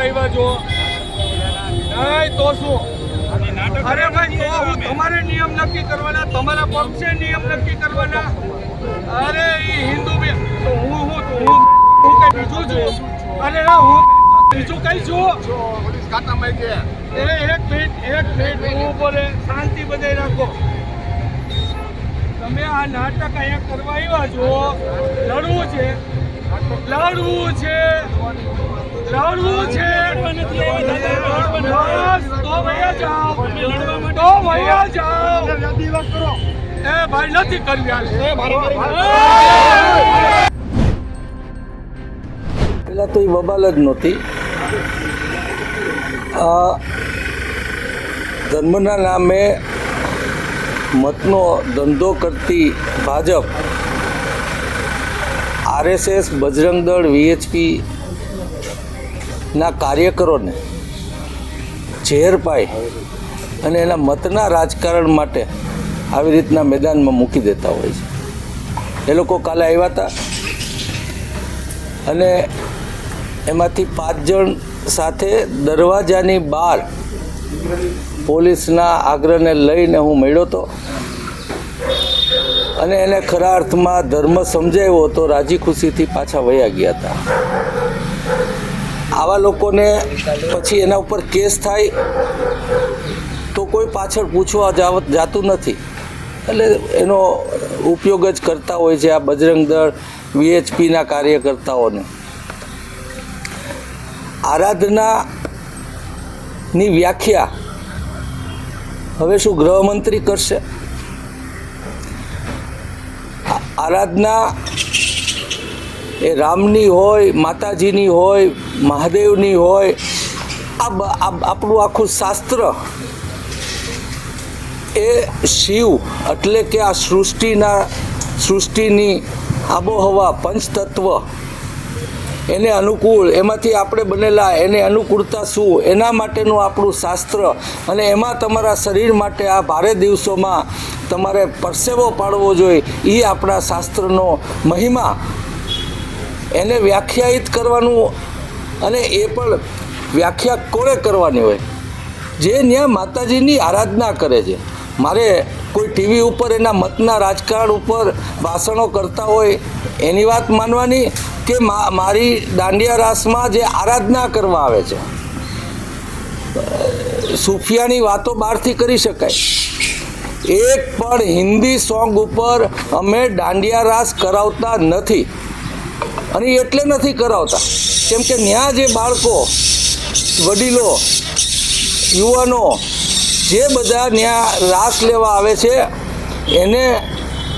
આવ્યા છો નહીં, તો શું? અરે ભાઈ, તો હું તમારે નિયમ નક્કી કરવાના, તમારા પક્ષે નિયમ નક્કી કરવાના. અરે એ હિન્દુ બી હું હું હું હું કઈ બીજું છું? અરે, હું બીજું કઈ છું? એ એક મિનિટ એક મિનિટ હું બોલે શાંતિ બધાય રાખો. તમે આ નાટક અહીંયા કરવા આવ્યા છો? લડવું છે. લડવું છે. લડવું છે. તો વયા જાઓ. એ ભાઈ નથી કરવી. પહેલાં તો એ બબાલ જ નહોતી. આ ધર્મના નામે મતનો ધંધો કરતી ભાજપ, આરએસએસ બજરંગ દળ વીએચપી ના કાર્યકરોને ઝેર પાઈ અને એના મતના રાજકારણ માટે આવી રીતના મેદાનમાં મૂકી દેતા હોય છે. એ લોકો કાલે આવ્યા હતા અને એમાંથી પાંચ જણ સાથે દરવાજાની બહાર પોલીસના આગ્રહને લઈને હું મળ્યો હતો અને એને ખરા અર્થમાં ધર્મ સમજાવ્યો તો રાજી ખુશીથી પાછા વયા ગયા હતા. આવા લોકોને પછી એના ઉપર કેસ થાય, તો કોઈ પાછળ પૂછવા જાતું નથી. એટલે એનો ઉપયોગ જ કરતા હોય છે આ બજરંગ દળ, વીએચપીના કાર્યકર્તાઓને. આરાધનાની વ્યાખ્યા હવે શું ગૃહમંત્રી કરશે? આરાધના એ રામની હોય, માતાજીની હોય, મહાદેવની હોય, આ આપણું આખું શાસ્ત્ર એ શિવ એટલે કે આ સૃષ્ટિના, સૃષ્ટિની આબોહવા, પંચતત્વ એને અનુકૂળ, એમાંથી આપણે બનેલા, એને અનુકૂળતા શું, એના માટેનું આપણું શાસ્ત્ર અને એમાં તમારા શરીર માટે આ ભારે દિવસોમાં તમારે પરસેવો પાડવો જોઈએ એ આપણા શાસ્ત્રનો મહિમા. એને વ્યાખ્યાયિત કરવાનું અને એ પણ વ્યાખ્યા કોણે કરવાની હોય? જે ત્યાં માતાજીની આરાધના કરે છે. મારે કોઈ ટીવી ઉપર એના મતના રાજકારણ ઉપર ભાષણો કરતા હોય એની વાત માનવાની કે મારી દાંડિયા રાસમાં જે આરાધના કરવા આવે છે? સુફિયાની વાતો બહારથી કરી શકાય. એક પણ હિન્દી સોંગ ઉપર અમે દાંડિયા રાસ કરાવતા નથી. અને એટલે નથી કરાવતા. કેમ કે ત્યાં જે બાળકો, વડીલો, યુવાનો જે બધા ત્યાં રાસ લેવા આવે છે, એને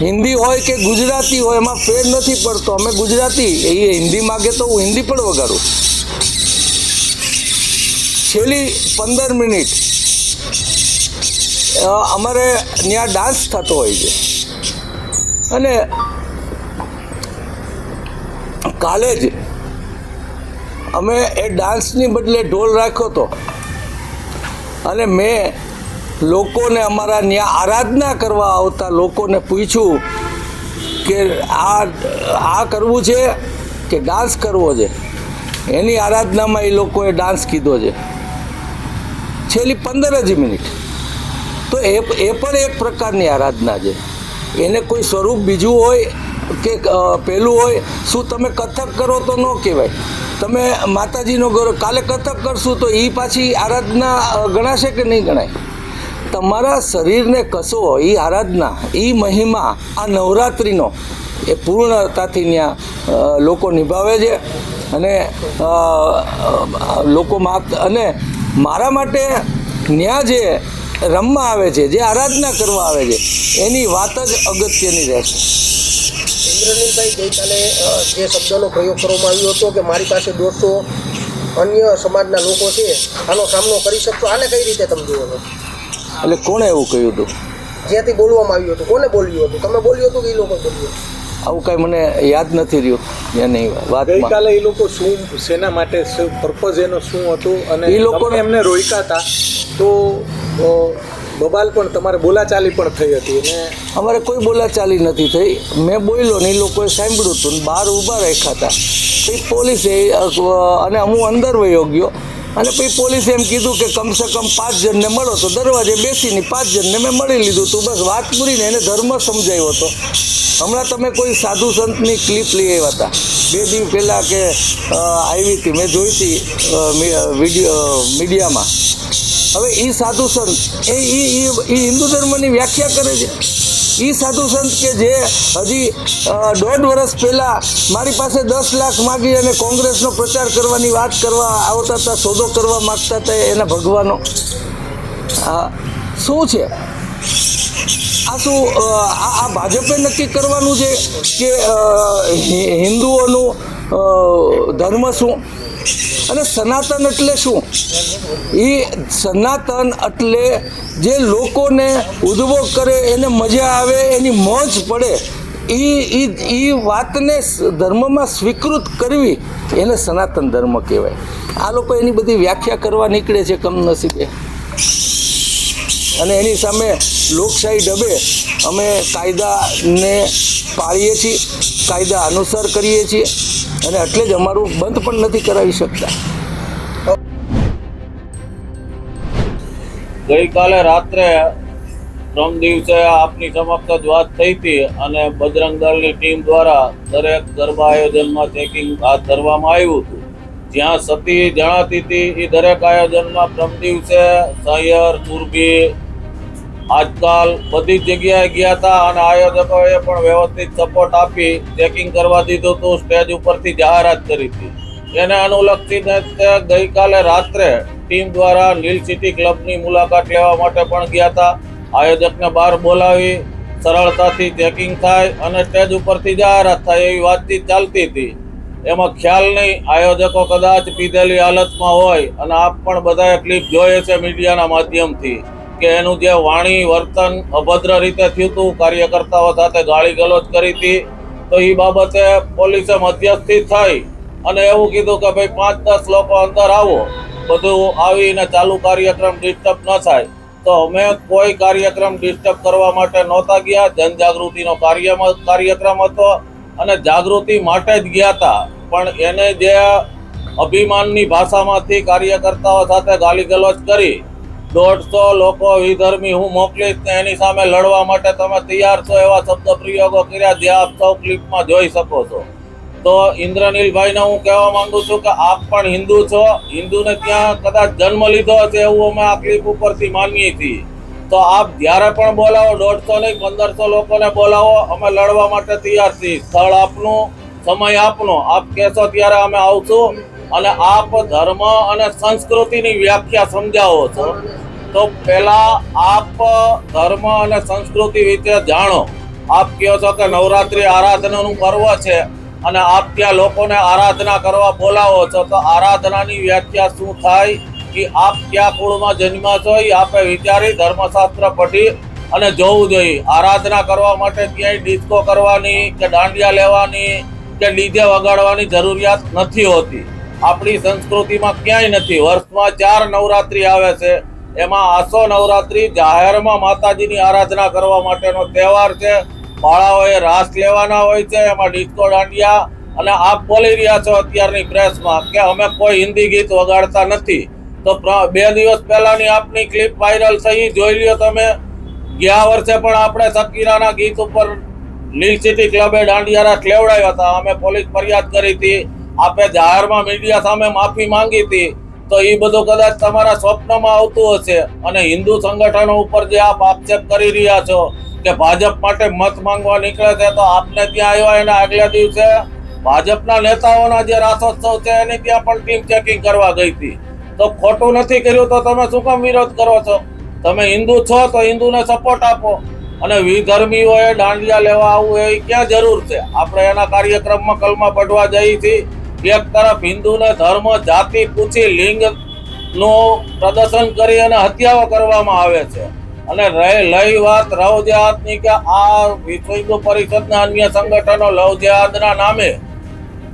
હિન્દી હોય કે ગુજરાતી હોય, એમાં ફેર નથી પડતો. અમે ગુજરાતી, એ હિન્દી માગે તો હું હિન્દી પણ વગાડું. છેલ્લી પંદર મિનિટ અમારે ત્યાં ડાન્સ થતો હોય છે. અને કાલે જ અમે એ ડાન્સની બદલે ઢોલ રાખ્યો હતો. અને મેં લોકોને અમારા ત્યાં આરાધના કરવા આવતા લોકોને પૂછ્યું કે આ આ કરવું છે કે ડાન્સ કરવો છે? એની આરાધનામાં એ લોકોએ ડાન્સ કીધો છે. છેલ્લી પંદર જ મિનિટ. તો એ એ પણ એક પ્રકારની આરાધના છે. એને કોઈ સ્વરૂપ બીજું હોય કે પહેલું હોય, શું તમે કથક કરો તો ન કહેવાય. તમે માતાજીનો ગૌરવ, કાલે કથક કરશું તો એ પાછી આરાધના ગણાશે કે નહીં ગણાય? તમારા શરીરને કસો એ આરાધના એ મહિમા, આ નવરાત્રિનો, એ પૂર્ણતાથી ત્યાં લોકો નિભાવે છે. અને લોકો અને મારા માટે ત્યાં જે રમવા આવે છે જે આરાધના કરવા આવે છે એની વાત જ અગત્યની રહેશે. ઇન્દ્રનીલભાઈ ગઈકાલે જે શબ્દનો પ્રયોગ કરવામાં આવ્યો હતો કે મારી પાસે દોઢસો અન્ય સમાજના લોકો છે આનો સામનો કરી શકશો? આને કઈ રીતે તમે જુઓ છો? એટલે કોણે એવું કહ્યું હતું? જ્યાંથી બોલવામાં આવ્યું હતું. કોને બોલ્યું હતું? તમે બોલ્યું હતું કે એ લોકો બોલ્યું? આવું કાંઈ મને યાદ નથી રહ્યું એની વાત ગઈકાલે એ લોકો શું શેના માટે શું પર્પઝ એનો શું હતું? અને એ લોકો- એમને રોક્યા હતા તો અ, બબાલ પણ તમારે બોલાચાલી પણ થઈ હતી અને અમારે કોઈ બોલાચાલી નથી થઈ. મેં બોલ્યો ને એ લોકોએ સાંભળ્યું હતું બહાર ઊભા રાખ્યા હતા. પછી પોલીસે અને હું અંદર વયો ગયો. અને પછી પોલીસે એમ કીધું કે કમસે કમ પાંચ જણને મળો. તો દરવાજે બેસીને પાંચ જણને મેં મળી લીધું તું બસ વાત પૂરીને એને ધર્મ સમજાવ્યો હતો. હમણાં તમે કોઈ સાધુ સંતની ક્લિપ લઈ આવ્યા હતા. બે દિવસ પહેલાં કે આવી હતી. મેં જોઈ હતી વીડિયો મીડિયામાં. હવે એ સાધુ સંત એ એ હિન્દુ ધર્મની વ્યાખ્યા કરે છે. એ સાધુ સંત કે જે હજી દોઢ વર્ષ પહેલાં મારી પાસે દસ લાખ માગી અને કોંગ્રેસનો પ્રચાર કરવાની વાત કરવા આવતા હતા, સોદો કરવા માગતા હતા એના ભગવાનો. શું છે? આ શું આ ભાજપે નક્કી કરવાનું છે કે હિન્દુઓનું ધર્મ શું? અને સનાતન એટલે શું? એ સનાતન એટલે જે લોકોને ઉદ્ભવ કરે, એને મજા આવે, એની મોજ પડે એ એ વાતને ધર્મમાં સ્વીકૃત કરવી, એને સનાતન ધર્મ કહેવાય. આ લોકો એની બધી વ્યાખ્યા કરવા નીકળે છે કમનસીબે. અને એની સામે લોકશાહી ડબે અમે કાયદાને પાળીએ છીએ, કાયદા અનુસાર કરીએ છીએ. અને એટલે જ અમારું બંધ પણ નથી કરાવી શકતા. ગઈકાલે રાત્રે ત્રણ દિવસે આપની સમક્ષ જ વાત થઈ હતી અને બજરંગ દળની ટીમ દ્વારા દરેક ગરબા આયોજનમાં ચેકિંગ હાથ ધરવામાં આવ્યું હતું. જ્યાં સતી જણાતી હતી એ દરેક આયોજનમાં પ્રમ દિવસે સહયર, મુરબી આજકાલ બધી જગ્યાએ ગયા હતા અને આયોજકોએ પણ વ્યવસ્થિત સપોર્ટ આપી ચેકિંગ કરવા દીધું હતું સ્ટેજ ઉપરથી જાહેરાત કરી હતી. એને અનુલક્ષીને ગઈકાલે રાત્રે ટીમ દ્વારા નીલ સિટી ક્લબની મુલાકાત લેવા માટે પણ ગયા હતા. આયોજકને બહાર બોલાવી, સરળતાથી ચેકિંગ થાય અને સ્ટેજ ઉપરથી જાહેરાત થાય એવી વાતચીત ચાલતી હતી. એમાં ખ્યાલ નહીં, આયોજકો કદાચ પીધેલી હાલતમાં હોય અને આપ પણ બધાએ ક્લિપ જોઈએ છે મીડિયાના માધ્યમથી. કે એનું જે વાણી, વર્તન અભદ્ર રીતે થયું હતું, કાર્યકર્તાઓ સાથે ગાળી ગલોચ કરી હતી, તો એ બાબતે પોલીસે મધ્યસ્થી થઈ અને એવું કીધું કે ભાઈ, પાંચ દસ લોકો અંદર આવો, બધું આવીને ચાલુ કાર્યક્રમ ડિસ્ટર્બ ન થાય. તો અમે કોઈ કાર્યક્રમ ડિસ્ટર્બ કરવા માટે નહોતા ગયા. જનજાગૃતિનો કાર્ય કાર્યક્રમ હતો અને જાગૃતિ માટે જ ગયા હતા. પણ એને જે અભિમાનની ભાષામાંથી કાર્યકર્તાઓ સાથે ગાલી ગલોચ કરી દોઢસો લોકો વિધર્મી હું મોકલીશ ને એની સામે લડવા માટે તમે તૈયાર છો એવા શબ્દ પ્રયોગો કર્યા જે આપ સૌ ક્લિપમાં જોઈ શકો છો. તો ઇન્દ્રનીલભાઈને હું કહેવા માંગુ છું કે આપ પણ હિન્દુ છો, હિન્દુને ત્યાં કદાચ જન્મ લીધો હશે એવું અમે આ ક્લિપ ઉપરથી માનીએ છીએ. તો આપ જ્યારે પણ બોલાવો, દોઢસો નહીં, પંદરસો લોકોને બોલાવો, અમે લડવા માટે તૈયાર છીએ. સ્થળ આપનું, સમય આપનો. આપ કહેશો ત્યારે અમે આવશું અને આપ ધર્મ અને સંસ્કૃતિની વ્યાખ્યા સમજાવો છો. તો પહેલા આપ ધર્મ અને સંસ્કૃતિ વિશે જાણો. આપ કહો છો કે નવરાત્રી આરાધનાનું પર્વ છે અને આપ ત્યાં લોકોને આરાધના કરવા બોલાવો છો, તો આરાધનાની વ્યાખ્યા શું થાય? કે આપ ક્યાં કુળમાં જન્મ્યા છો? એ આપે વિચારી ધર્મશાસ્ત્ર પઢી અને જોવું જોઈએ. આરાધના કરવા માટે ક્યાંય ડિસ્કો કરવાની કે દાંડિયા લેવાની કે ડીજે વગાડવાની જરૂરિયાત નથી હોતી. આપણી સંસ્કૃતિમાં ક્યાંય નથી. વર્ષમાં ચાર નવરાત્રી આવે છે. એમાં આસો નવરાત્રી, જાહેરમાં માતાજીની આરાધના કરવા માટેનો તહેવાર છે. બાળાઓએ રાસ લેવાના હોય છે, એમાં ડિસ્કો દાંડિયા અને આપ બોલી રહ્યા છો અત્યારની પ્રેસમાં કે અમે કોઈ હિન્દી ગીત વગાડતા નથી. તો બે દિવસ પહેલાની આપની ક્લિપ વાયરલ થઈ, જોઈ લ્યો તમે. ગયા વર્ષે પણ આપણે સકીરાના ગીત ઉપર લીલ સિટી ક્લબે દાંડિયારા રાસ લેવડાવ્યા હતા. અમે પોલીસ ફરિયાદ કરી હતી. આપે જાહેરમાં મીડિયા સામે માફી માંગી હતી. તો એ બધું કદાચ તમારા સ્વપ્નમાં આવતું હશે. અને હિન્દુ સંગઠનો ઉપર જે આપ આક્ષેપ કરી રહ્યા છો કે ભાજપ માટે મત માંગવા નીકળે છે, તો આપને ત્યાં આવ્યા એના આગલા દિવસે ભાજપના નેતાઓના જે રાસોત્સવ છે, એની ત્યાં પણ ટીમ ચેકિંગ કરવા ગઈ હતી. તો ખોટું નથી કર્યું, તો તમે શું કામ વિરોધ કરો છો? તમે હિન્દુ છો, તો હિન્દુને સપોર્ટ આપો. અને વિધર્મીઓએ દાંડિયા લેવા આવવું એ ક્યાં જરૂર છે? આપણે એના કાર્યક્રમમાં કલમા પડવા જઈએ છીએ. એક તરફ હિન્દુને ધર્મ, જાતિ પૂછી લિંગનું પ્રદર્શન કરી અને હત્યાઓ કરવામાં આવે છે. અને રહી લઈ વાત રવ જેહાદની કે આ વિશ્વ હિન્દુ પરિષદના અન્ય સંગઠનો લવ જેહાદના નામે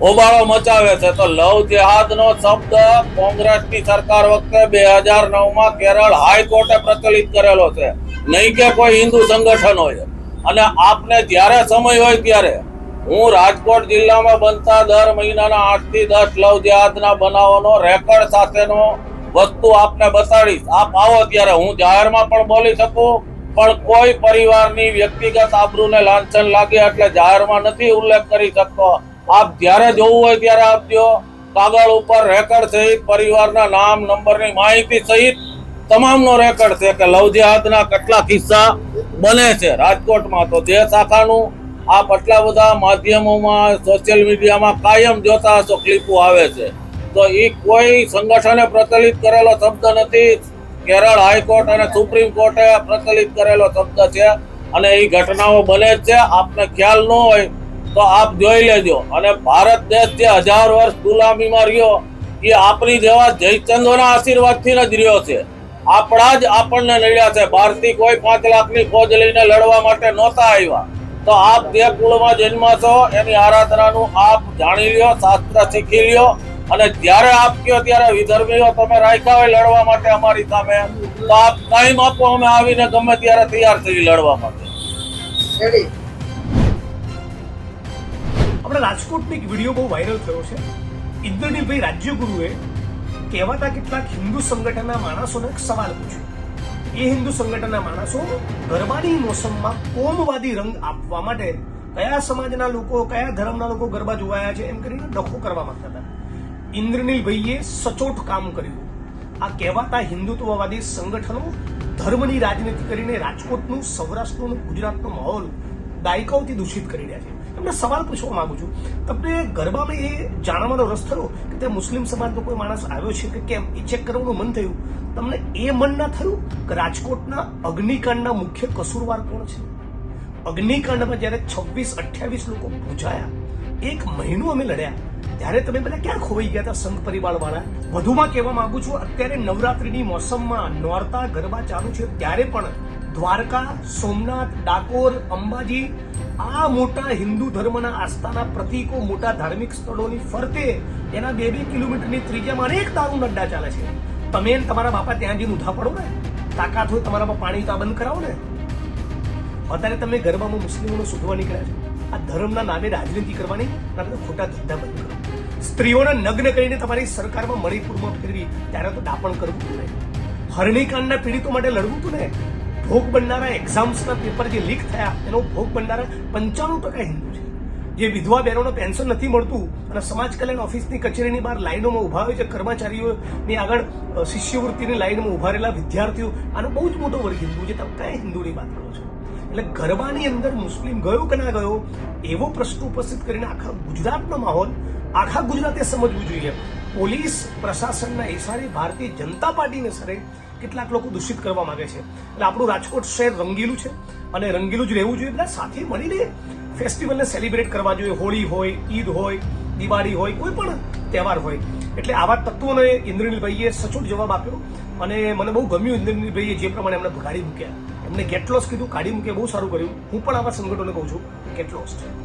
હોબાળો મચાવે છે. તો લવ જેહાદનો શબ્દ કોંગ્રેસની સરકાર વખતે બે હજાર નવમાં કેરળ હાઈકોર્ટે પ્રચલિત કરેલો છે. નહીં કે કોઈ હિન્દુ સંગઠન હોય અને આપને જ્યારે સમય હોય ત્યારે હું રાજકોટ જિલ્લામાં બનતા દર મહિનાના આઠથી દસ લવ જહાજના બનાવોનો રેકોર્ડ સાથેનો વસ્તુ આપને બતાડીશ. આપ આવો ત્યારે હું જાહેરમાં પણ બોલી શકું, પણ કોઈ પરિવારની વ્યક્તિગત આબરૂને લાંછન લાગે એટલે જાહેરમાં નથી ઉલ્લેખ કરી શકતો. આપ જ્યારે જોવું હોય ત્યારે આપજો. કાગળ ઉપર રેકર્ડ સહિત પરિવારના નામ, નંબરની માહિતી સહિત તમામનો રેકર્ડ છે કે લવજેહાદના કેટલા કિસ્સા બને છે. રાજકોટમાં તો જે શાખાનું આપ આટલા બધા માધ્યમોમાં સોશિયલ મીડિયામાં કાયમ જોતા હશો ક્લિપો આવે છે. તો એ કોઈ સંગઠને પ્રચલિત કરેલો શબ્દ નથી. કેરળ હાઈકોર્ટ અને સુપ્રીમ કોર્ટે પ્રચલિત કરેલો શબ્દ છે અને એ ઘટનાઓ બને જ છે. આપને ખ્યાલ ન હોય તો આપ જોઈ લેજો. અને ભારત દેશ જે હજાર વર્ષ ગુલામીમાં રહ્યો એ આપણી જેવા જયચંદોના આશીર્વાદથી જ રહ્યો છે. આપણા જ આપણને નડ્યા છે. બહારથી કોઈ પાંચ લાખની ફોજ લઈને લડવા માટે નહોતા આવ્યા. તો આપ જે કુળમાં જન્મ છો એની આરાધનાનું આપ જાણી લ્યો શાસ્ત્ર શીખી લ્યો. અને જ્યારે આપ કયો ત્યારે વિધર્મીઓ તમે રાખ્યા હોય લડવા માટે અમારી સામે તો આપ ટાઈમ આપો અમે આવીને ગમે ત્યારે તૈયાર થઈ લડવા માટે. આપણે રાજકોટનો એક વીડિયો બહુ વાયરલ થયો છે. ઇન્દ્રનીલભાઈ રાજ્યગુરુએ કહેવાતા કેટલાક હિન્દુ સંગઠનના માણસોને એક સવાલ પૂછ્યો. એ હિન્દુ સંગઠનના માણસો ગરબાની મોસમમાં કોમવાદી રંગ આપવા માટે કયા સમાજના લોકો, કયા ધર્મના લોકો ગરબા જોવાયા છે એમ કરીને ડખો કરવા માંગતા હતા. ઇન્દ્રનીલભાઈએ સચોટ કામ કર્યું. આ કહેવાતા હિન્દુત્વવાદી સંગઠનો ધર્મની રાજનીતિ કરીને રાજકોટનું, સૌરાષ્ટ્રનું, ગુજરાતનો માહોલ દાયકાઓથી દૂષિત કરી રહ્યા છે. એમને સવાલ પૂછવા માંગુ છું. તમને ગરબામાં એ જાણવાનો રસ થયો કે તે મુસ્લિમ સમાજનો કોઈ માણસ આવ્યો છે કે કેમ? એ ચેક કરવાનું મન થયું. તમને એ મન ના થયું કે રાજકોટના અગ્નિકાંડના મુખ્ય કસૂરવાર કોણ છે? અગ્નિકાંડમાં જ્યારે છવ્વીસ અઠ્યાવીસ લોકો પૂજાયા એક મહિનો અમે લડ્યા, ત્યારે તમે બધા ક્યાં ખોવાઈ ગયા હતા સંઘ પરિવાર વાળા વધુમાં કહેવા માંગુ છું, અત્યારે નવરાત્રિની મોસમમાં નોરતા ગરબા ચાલુ છે, ત્યારે પણ દ્વારકા, સોમનાથ, ડાકોર, અંબાજી આ મોટા હિન્દુ ધર્મના આસ્થાના પ્રતીકો મોટા ધાર્મિક સ્થળોની ફરતે એના બે બે કિલોમીટરની ત્રિજ્યામાં અનેક દારૂ અડ્ડા ચાલે છે. તમે તમારા બાપા ત્યાં જઈને ઉધા પડો ને. તાકાત હોય તમારામાં પાણી તો બંધ કરાવો ને. અત્યારે તમે ગરબામાં મુસ્લિમોને શોધવા નીકળ્યા છે. આ ધર્મના નામે રાજનીતિ કરવાની નામે ખોટા ધંધા બંધ કરો. સ્ત્રીઓને નગ્ન કરીને તમારી સરકારમાં મણિપુરમાં ફેરવી ત્યારે તો દાપણ કરવું હતું ને હરણીકાંડના પીડિતો માટે લડવું હતું ને. ભોગ બનનારા એક્ઝામ્સના પેપર જે લીક થયા, એનો ભોગ બનનારા પંચાણું ટકા હિન્દુ છે. જે વિધવા બહેનોને પેન્શન નથી મળતું અને સમાજ કલ્યાણ ઓફિસની કચેરીની બહાર લાઈનોમાં ઊભા હોય છે, કર્મચારીઓની આગળ શિષ્યવૃત્તિની લાઈનમાં ઊભા રહેલા વિદ્યાર્થીઓ, આનો બહુ જ મોટો વર્ગ હિન્દુ છે. તમે કયા હિન્દુની વાત કરો છો? એટલે ગરબાની અંદર મુસ્લિમ ગયો કે ના ગયો, એવો પ્રશ્ન ઉપસ્થિત કરીને આખા ગુજરાતનો માહોલ, આખા ગુજરાતે સમજવું જોઈએ. પોલીસ પ્રશાસનના ઇશારે ભારતીય જનતા પાર્ટીને સરે કેટલાક લોકો દૂષિત કરવા માંગે છે. એટલે આપણું રાજકોટ શહેર રંગીલું છે અને રંગીલું જ રહેવું જોઈએ. બધા સાથે મળીને ફેસ્ટિવલને સેલિબ્રેટ કરવા જોઈએ. હોળી હોય, ઈદ હોય, દિવાળી હોય, કોઈ પણ તહેવાર હોય. એટલે આવા તત્વોને ઇન્દ્રનીલભાઈએ સચોટ જવાબ આપ્યો અને મને બહુ ગમ્યું ઇન્દ્રનીલભાઈએ જે પ્રમાણે એમને ગાડી મૂક્યા. એમને ગેટલોસ કીધું કાઢી મૂકે બહુ સારું કર્યું. હું પણ આવા સંગઠનોને કહું છું ગેટલોસ લોસ્ટ